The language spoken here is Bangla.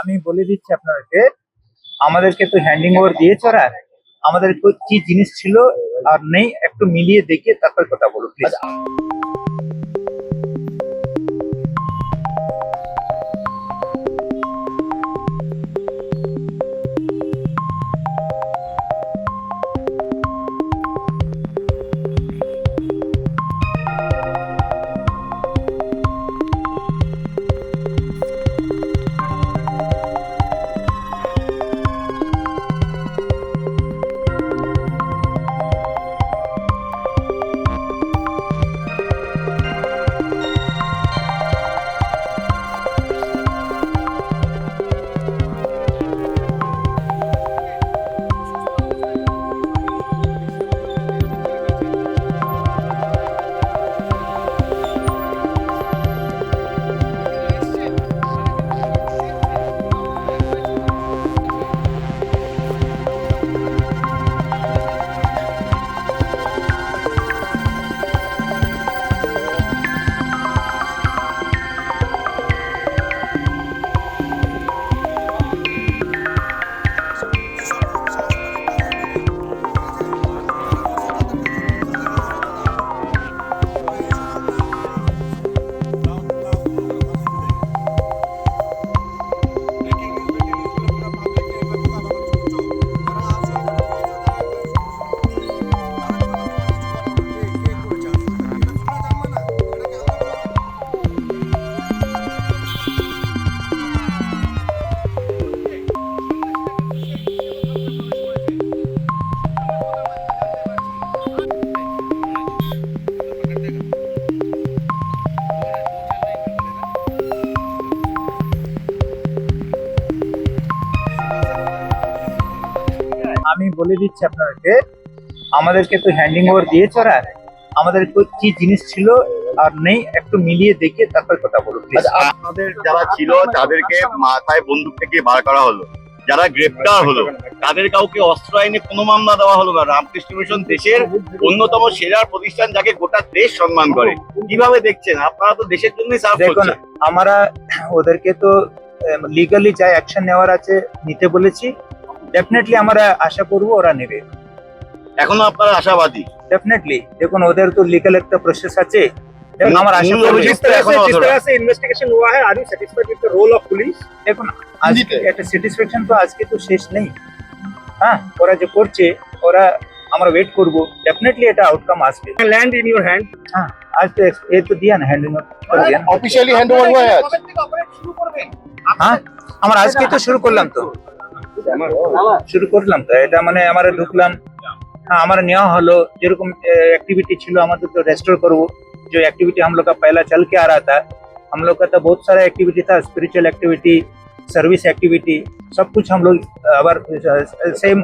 আমি বলে দিচ্ছি আপনাদেরকে, আমাদেরকে তো হ্যান্ডিং ওভার দিয়েছে ওরা। আমাদের কো- জিনিস ছিল আর নেই, একটু মিলিয়ে দেখে তারপর কথা বলো প্লিজ বলে দিচ্ছি আপনাদেরকে আমাদেরকে তো হ্যান্ডিং ওভার দিয়েছে ওরা। আমাদের কো- জিনিস ছিল আর নেই একটু মিলিয়ে দেখে তারপর কথা বলো প্লিজ আচ্ছা, আপনাদের যারা ছিল তাদেরকে মাথায় বন্দুক থেকে বার করা হলো। যারা গ্রেপ্তার হলো তাদের কাউকে অস্ত্র আইনে কোনো মামলা দেওয়া হলো না। রামকৃষ্ণ মিশন দেশের অন্যতম সেরা প্রতিষ্ঠান যাকে গোটা দেশ সম্মান করে। কীভাবে দেখছেন? আপনারা তো দেশের জন্যই সার্ভ দেখুন করছেন। আমরা ওদেরকে তো লিগালি যা অ্যাকশন নেওয়ার আছে নিতে বলেছি। ডেফিনেটলি আমরা আশা করব ওরা নেবে এখনো আপনারা আশাবাদী ডেফিনেটলি দেখুন ওদের তো লিগাল একটা প্রসেস আছে দেখুন আমার আশা মূল করব অভিযোগ जिस तरह एखोनो से जिस अधूरा। तरह से इन्वेस्टिगेशन हुआ है are you satisfied with the role of police দেখুন আজকে একটা স্যাটিসফ্যাকশন তো আজকে তো শেষ নেই হ্যাঁ ওরা যে করছে ওরা আমরা ওয়েট করব ডেফিনেটলি এটা আউটকাম আসবে लैंड इन योर हैंड हाँ आज तो ex- ये तो दिया ना हैंडिंग कर दिया ना অফিসিয়ালি হ্যান্ড ওভার হয়ে আছে হ্যাঁ আমরা আজকে তো শুরু করলাম তো শুরু করলাম তো এটা মানে ঢুকলাম। रेस्टोर करवो जो एक्टिविटी हम लोग का पहला चल के आ रहा था हम लोग का तो बहुत सारा एक्टिविटी था स्पिरिचुअल एक्टिविटी सर्विस एक्टिविटी सब कुछ हम लोग सेम